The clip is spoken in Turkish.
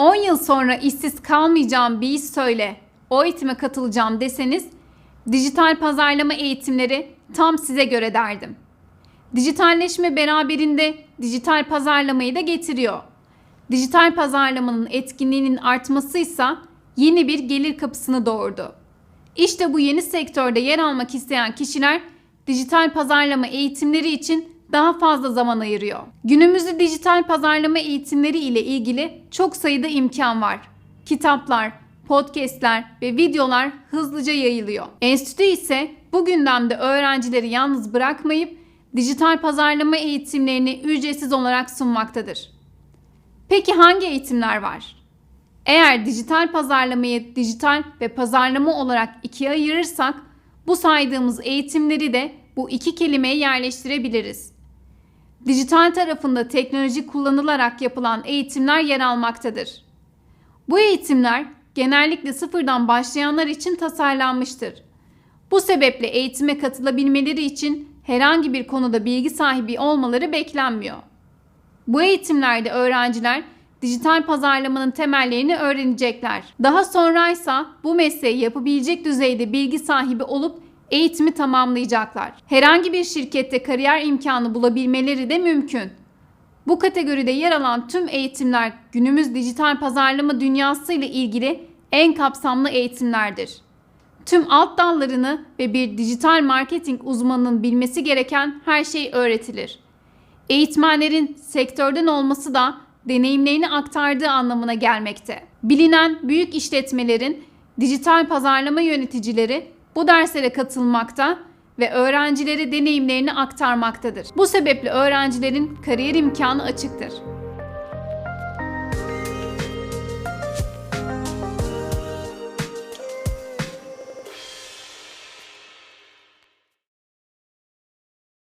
10 yıl sonra işsiz kalmayacağım bir iş söyle, o eğitime katılacağım deseniz, dijital pazarlama eğitimleri tam size göre derdim. Dijitalleşme beraberinde dijital pazarlamayı da getiriyor. Dijital pazarlamanın etkinliğinin artmasıysa yeni bir gelir kapısını doğurdu. İşte bu yeni sektörde yer almak isteyen kişiler dijital pazarlama eğitimleri için daha fazla zaman ayırıyor. Günümüzde dijital pazarlama eğitimleri ile ilgili çok sayıda imkan var. Kitaplar, podcastler ve videolar hızlıca yayılıyor. Enstitü ise bu gündemde öğrencileri yalnız bırakmayıp dijital pazarlama eğitimlerini ücretsiz olarak sunmaktadır. Peki hangi eğitimler var? Eğer dijital pazarlamayı dijital ve pazarlama olarak ikiye ayırırsak bu saydığımız eğitimleri de bu iki kelimeye yerleştirebiliriz. Dijital tarafında teknoloji kullanılarak yapılan eğitimler yer almaktadır. Bu eğitimler genellikle sıfırdan başlayanlar için tasarlanmıştır. Bu sebeple eğitime katılabilmeleri için herhangi bir konuda bilgi sahibi olmaları beklenmiyor. Bu eğitimlerde öğrenciler dijital pazarlamanın temellerini öğrenecekler. Daha sonraysa bu mesleği yapabilecek düzeyde bilgi sahibi olup eğitimi tamamlayacaklar. Herhangi bir şirkette kariyer imkanı bulabilmeleri de mümkün. Bu kategoride yer alan tüm eğitimler günümüz dijital pazarlama dünyası ile ilgili en kapsamlı eğitimlerdir. Tüm alt dallarını ve bir dijital marketing uzmanının bilmesi gereken her şey öğretilir. Eğitmenlerin sektörden olması da deneyimlerini aktardığı anlamına gelmekte. Bilinen büyük işletmelerin dijital pazarlama yöneticileri bu derslere katılmakta ve öğrencilere deneyimlerini aktarmaktadır. Bu sebeple öğrencilerin kariyer imkanı açıktır.